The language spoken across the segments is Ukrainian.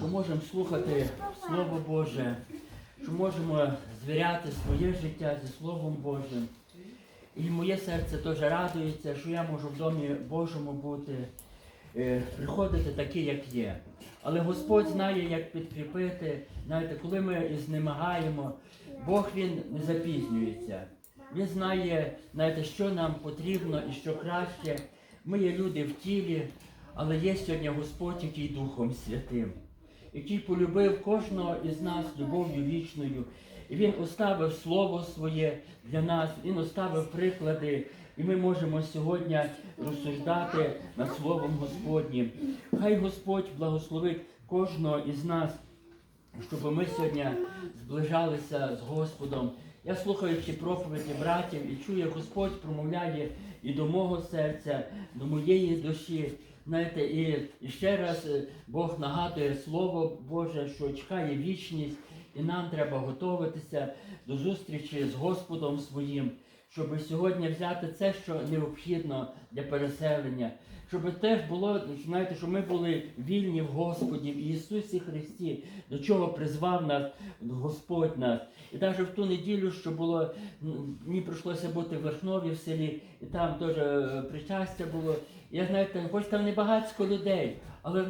що можемо слухати Слово Боже, що можемо звіряти своє життя зі Словом Божим. І моє серце теж радується, що я можу в домі Божому бути, е, приходити такий, як є. Але Господь знає, як підкріпити. Знаєте, коли ми знемагаємо, Бог Він не запізнюється. Він знає, знаєте, що нам потрібно і що краще. Ми є люди в тілі, але є сьогодні Господь, який Духом Святим, який полюбив кожного із нас любов'ю вічною. І Він оставив Слово своє для нас, Він оставив приклади, і ми можемо сьогодні розсуждати над Словом Господнім. Хай Господь благословить кожного із нас, щоб ми сьогодні зближалися з Господом. Я слухаючи проповіді братів і чую, Господь промовляє і до мого серця, до моєї душі. Знаєте, і, ще раз е, Бог нагадує Слово Боже, що чекає вічність, і нам треба готуватися до зустрічі з Господом своїм, щоб сьогодні взяти це, що необхідно для переселення, щоб теж було, знаєте, щоб ми були вільні в Господі, в Ісусі Христі, до чого призвав нас Господь нас. І навіть в ту неділю, що було, мені прийшлося бути в Верхнові в селі, і там теж е, причастя було. Я там, хоч там не багатько людей, але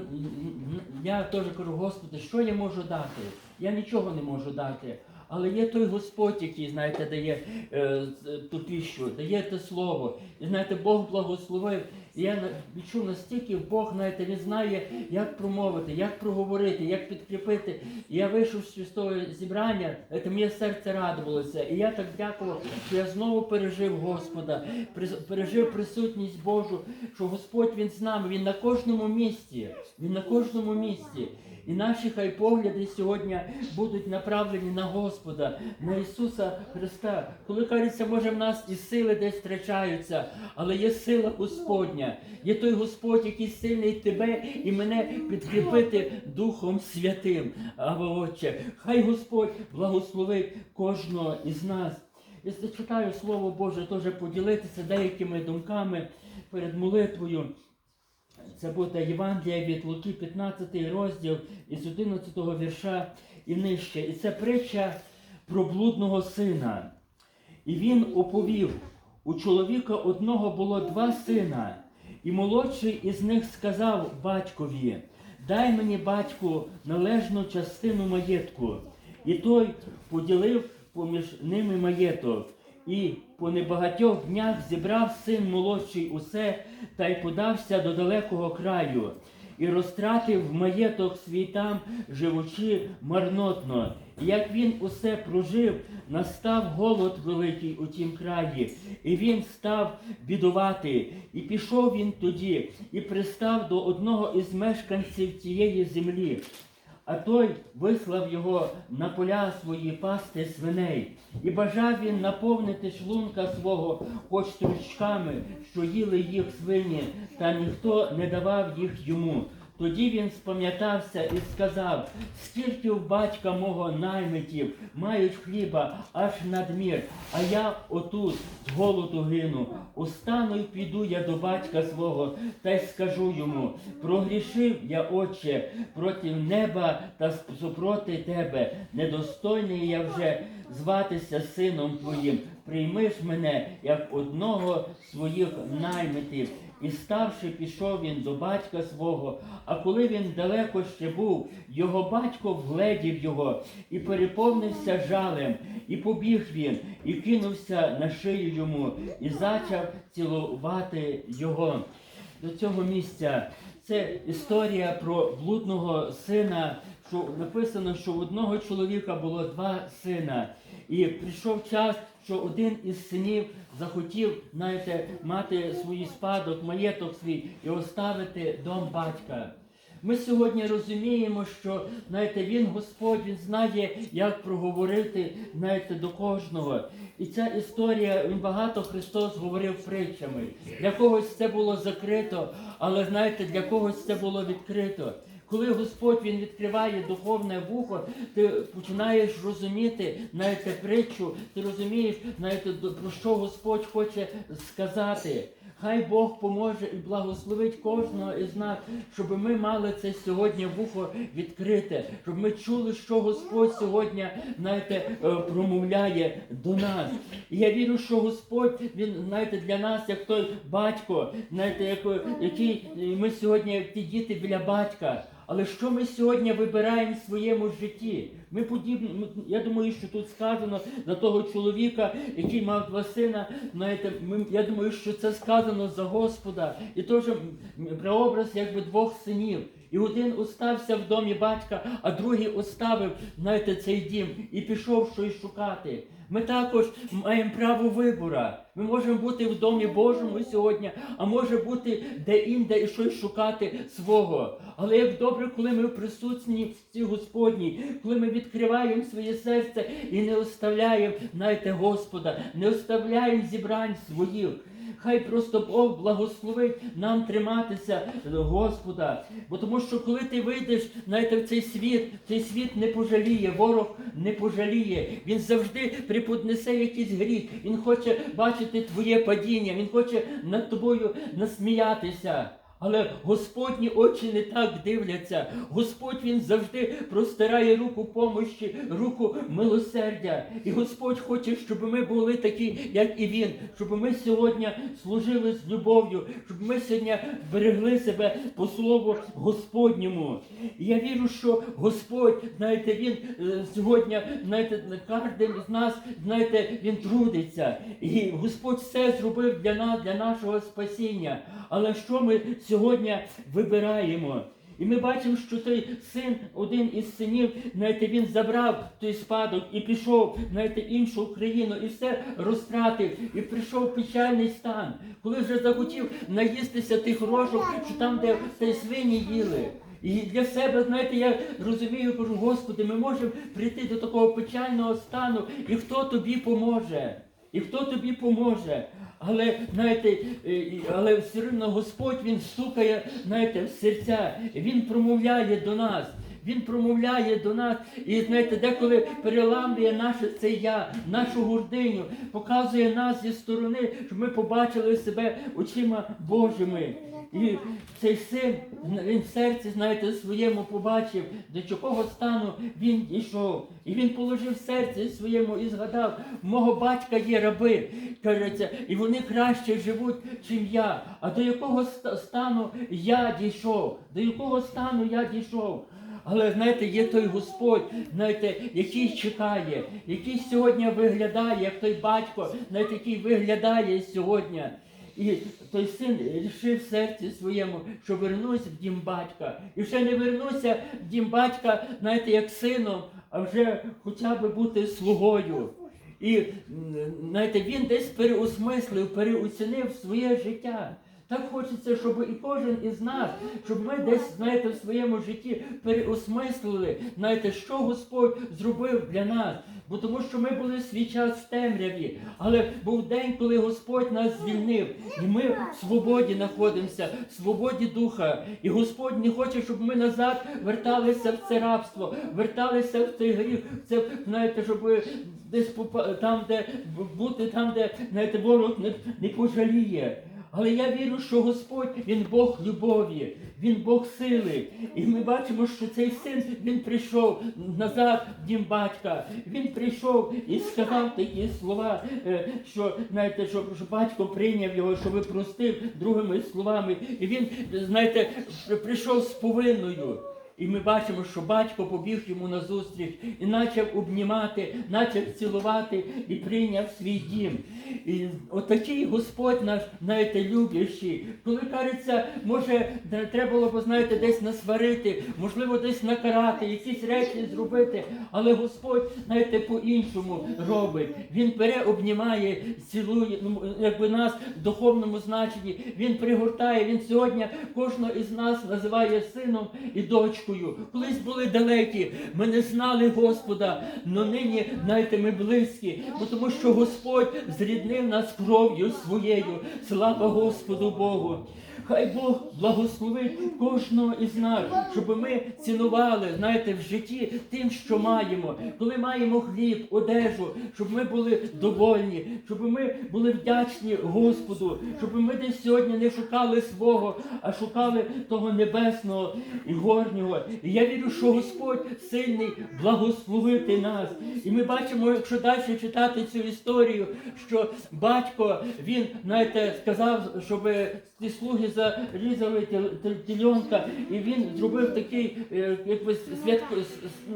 я теж кажу, Господи, що я можу дати? Я нічого не можу дати. Але є той Господь, який, знаєте, дає е, ту піщу, дає те слово. І знаєте, Бог благословив. І я відчув настільки Бог, знаєте, він знає, як промовити, як проговорити, як підкріпити. І я вийшов з того зібрання, це моє серце радувалося. І я так дякував, що я знову пережив Господа, пережив присутність Божу, що Господь Він з нами, Він на кожному місці, Він на кожному місці. І наші хай погляди сьогодні будуть направлені на Господа, на Ісуса Христа. Коли кажеться, може в нас і сили десь втрачаються, але є сила Господня. Є той Господь, який сильний тебе і мене підкріпити Духом Святим. Або Отче, хай Господь благословить кожного із нас. Я зачитаю Слово Боже, теж поділитися деякими думками перед молитвою. Це буде Євангелія від Луки, 15 розділ із 11 вірша і нижче. І це притча про блудного сина. І він оповів: у чоловіка одного було два сина, і молодший із них сказав батькові: Дай мені, батьку, належну частину маєтку. І той поділив поміж ними маєток. І по небагатьох днях зібрав син молодший усе та й подався до далекого краю, і розтратив маєток свій там, живучи марнотно. І як він усе прожив, настав голод великий у тім краї, і він став бідувати. І пішов він тоді, і пристав до одного із мешканців тієї землі. А той вислав його на поля свої пасти свиней, і бажав він наповнити шлунка свого хоч стручками, що їли їх свині, та ніхто не давав їх йому. Тоді він спам'ятався і сказав, скільки в батька мого наймитів мають хліба аж надмір, а я отут з голоду гину. Устану й піду я до батька свого та й скажу йому: прогрішив я, отче, проти неба та супроти тебе, недостойний я вже зватися сином твоїм. Приймиш мене як одного з своїх наймитів. І ставши, пішов він до батька свого. А коли він далеко ще був, його батько вгледів його і переповнився жалем, і побіг він, і кинувся на шию йому, і зачав цілувати його. До цього місця це історія про блудного сина, що написано, що у одного чоловіка було два сина. І прийшов час, що один із синів захотів, знаєте, мати свій спадок, маєток свій і оставити дом батька. Ми сьогодні розуміємо, що знаєте, він Господь, він знає, як проговорити знаєте, до кожного. І ця історія, він багато Христос говорив притчами. Для когось це було закрито, але знаєте, для когось це було відкрито. Коли Господь Він відкриває духовне вухо, ти починаєш розуміти знаєте, притчу, ти розумієш, знаєте, про що Господь хоче сказати. Хай Бог поможе і благословить кожного із нас, щоб ми мали це сьогодні вухо відкрите, щоб ми чули, що Господь сьогодні, знаєте, е, промовляє до нас. І я вірю, що Господь, Він, знаєте, для нас, як той батько, знаєте, як, який ми сьогодні як ті діти біля батька. Але що ми сьогодні вибираємо в своєму житті? Ми подібні, я думаю, що тут сказано за того чоловіка, який мав два сина. Знаєте, ми, я думаю, що це сказано за Господа. І теж прообраз якби двох синів. І один остався в домі батька, а другий оставив, знаєте, цей дім і пішов щось шукати. Ми також маємо право вибора. Ми можемо бути в домі Божому сьогодні, а може бути де-інде і щось шукати свого. Але як добре, коли ми в присутності Господній, коли ми відкриваємо своє серце і не оставляємо, знаєте, Господа, не оставляємо зібрань своїх. Хай просто Бог благословить нам триматися Господа. Бо тому що коли ти вийдеш, знаєте, в цей світ, цей світ не пожаліє, ворог не пожаліє. Він завжди приподнесе якийсь гріх. Він хоче бачити твоє падіння, він хоче над тобою насміятися. Але Господні очі не так дивляться. Господь Він завжди простирає руку помощі, руку милосердя. І Господь хоче, щоб ми були такі, як і Він, щоб ми сьогодні служили з любов'ю, щоб ми сьогодні берегли себе по слову Господньому. І я вірю, що Господь, знаєте, Він е, сьогодні, знаєте, кожен з нас, знаєте, Він трудиться. І Господь все зробив для нас, для нашого спасіння. Але що ми сьогодні вибираємо? І ми бачимо, що той син, один із синів, знаєте, він забрав той спадок і пішов, знаєте, іншу країну, і все розтратив, і прийшов печальний стан, коли вже захотів наїстися тих рожок, що там, де те свині їли. І для себе, знаєте, я розумію, кажу, Господи, ми можемо прийти до такого печального стану, і хто тобі поможе? І хто тобі поможе? Але знаєте, е, але все одно Господь Він стукає, знаєте, в серця, Він промовляє до нас. Він промовляє до нас і знаєте, деколи переламує наше це я, нашу гординю, показує нас зі сторони, щоб ми побачили себе очима Божими. І цей син він в серці, знаєте, своєму побачив, до якого стану він дійшов. І він положив в серці своєму і згадав, мого батька є раби, кажеться, і вони краще живуть, чим я. А до якого ста- стану я дійшов? До якого стану я дійшов? Але знаєте, є той Господь, знаєте, який чекає, який сьогодні виглядає, як той батько, знаєте, який виглядає сьогодні. І той син рішив в серці своєму, що вернусь в дім батька. І ще не вернуся в дім батька, знаєте, як сином, а вже хоча б бути слугою. І знаєте, він десь переосмислив, переоцінив своє життя. Так хочеться, щоб і кожен із нас, щоб ми десь, знаєте, в своєму житті переосмислили, знаєте, що Господь зробив для нас. Бо тому що ми були свій час в темряві, але був день, коли Господь нас звільнив, і ми в свободі знаходимося, в свободі духа. І Господь не хоче, щоб ми назад верталися в це рабство, верталися в цей гріх, в це, знаєте, щоб десь попа- там, де бути, там, де знаєте, ворог не, не пожаліє. Але я вірю, що Господь Він Бог любові, Він Бог сили. І ми бачимо, що цей син він прийшов назад в дім батька. Він прийшов і сказав такі слова, е, що знаєте, що, батько прийняв його, що ви простив другими словами. І він, знаєте, прийшов з повинною. І ми бачимо, що батько побіг йому назустріч і почав обнімати, почав цілувати і прийняв свій дім. І отакий Господь наш, знаєте, люблячий. Коли кажеться, може, треба було б, знаєте, десь насварити, можливо, десь накарати, якісь речі зробити, але Господь, знаєте, по-іншому робить. Він бере, обнімає, цілує, ну, якби нас в духовному значенні. Він пригортає, він сьогодні кожного із нас називає сином і дочкою. Колись були далекі, ми не знали Господа, але нині, знаєте, ми близькі, бо тому що Господь зріднив нас кров'ю своєю. Слава Господу Богу! Хай Бог благословить кожного із нас, щоб ми цінували, знаєте, в житті тим, що маємо. Коли маємо хліб, одежу, щоб ми були довольні, щоб ми були вдячні Господу, щоб ми десь сьогодні не шукали свого, а шукали того небесного і горнього. І я вірю, що Господь сильний благословити нас. І ми бачимо, якщо далі читати цю історію, що батько він, знаєте, сказав, щоб ті слуги зарізали тіл- і він зробив такий, е, якби святко,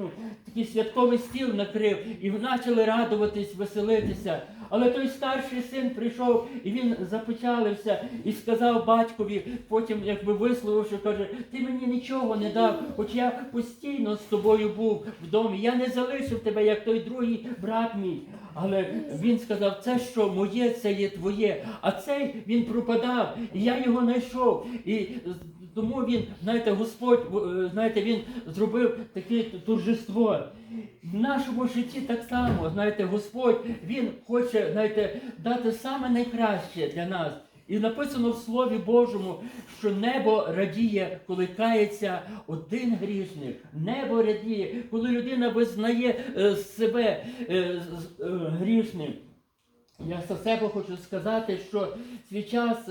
ну, такий святковий стіл накрив, і почали радуватись, веселитися. Але той старший син прийшов і він запечалився і сказав батькові, потім якби висловивши, каже, ти мені нічого не дав, хоч я постійно з тобою був в домі. Я не залишив тебе, як той другий брат мій. Але він сказав, це що моє, це є твоє. А цей він пропадав, і я його знайшов. І тому він, знаєте, Господь, е, знаєте, він зробив таке торжество. В нашому житті так само, знаєте, Господь Він хоче, знаєте, дати саме найкраще для нас. І написано в Слові Божому, що небо радіє, коли кається один грішник. Небо радіє, коли людина визнає е, себе е, е, грішним. Я за себе хочу сказати, що свій час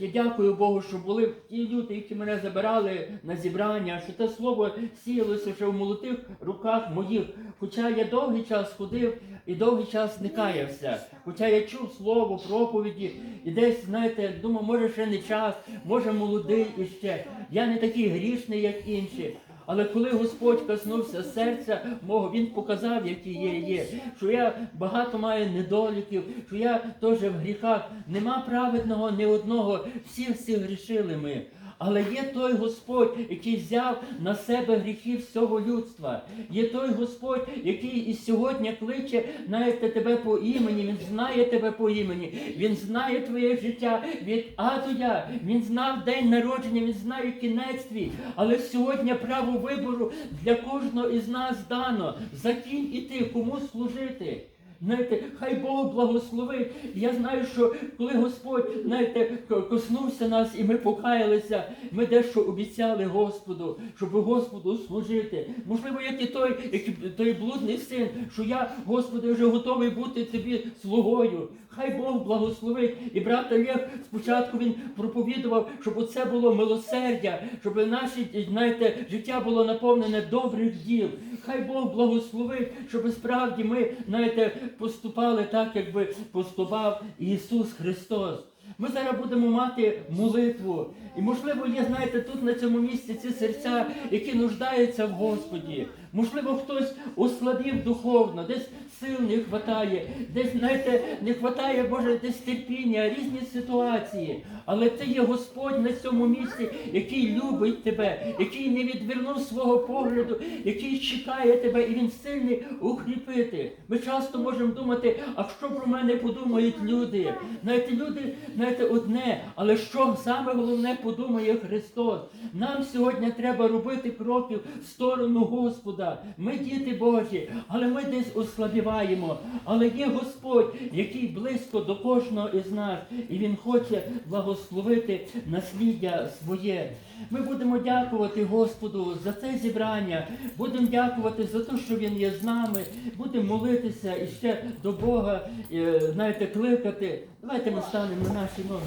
я дякую Богу, що були ті люди, які мене забирали на зібрання, що те слово сіялося вже в молодих руках моїх. Хоча я довгий час ходив і довгий час не каявся. Хоча я чув слово, проповіді, і десь, знаєте, думав, може ще не час, може молодий іще. Я не такий грішний, як інші. Але коли Господь коснувся серця мого, Він показав, який є, є, що я багато маю недоліків, що я теж в гріхах. Нема праведного ні одного, всі всі грішили ми. Але є той Господь, який взяв на себе гріхи всього людства. Є той Господь, який і сьогодні кличе, знаєте, тебе по імені, Він знає тебе по імені, Він знає твоє життя від А. Він знав день народження, він знає кінець твій. Але сьогодні право вибору для кожного із нас дано. За ким іти, кому служити. Знаєте, хай Бог благословить. Я знаю, що коли Господь, знаєте, коснувся нас і ми покаялися, ми дещо обіцяли Господу, щоб Господу служити. Можливо, як і той, як той блудний син, що я, Господи, вже готовий бути тобі слугою. Хай Бог благословить. І брат Олег спочатку він проповідував, щоб оце було милосердя, щоб наше знаєте, життя було наповнене добрих діл. Хай Бог благословить, щоб справді ми знаєте, поступали так, якби поступав Ісус Христос. Ми зараз будемо мати молитву. І можливо, є, знаєте, тут на цьому місці ці серця, які нуждаються в Господі. Можливо, хтось ослабів духовно, десь сил не вистачає, десь, знаєте, не вистачає, може, десь терпіння, різні ситуації. Але це є Господь на цьому місці, який любить тебе, який не відвернув свого погляду, який чекає тебе, і він сильний укріпити. Ми часто можемо думати, а що про мене подумають люди? Знаєте, люди, знаєте, одне, але що саме головне подумає Христос? Нам сьогодні треба робити кроки в сторону Господа. Ми діти Божі, але ми десь ослабіваємо. Але є Господь, який близько до кожного із нас, і Він хоче благословити насліддя своє. Ми будемо дякувати Господу за це зібрання. Будемо дякувати за те, що Він є з нами. Будемо молитися і ще до Бога, е, знаєте, кликати. Давайте ми станемо на наші ноги.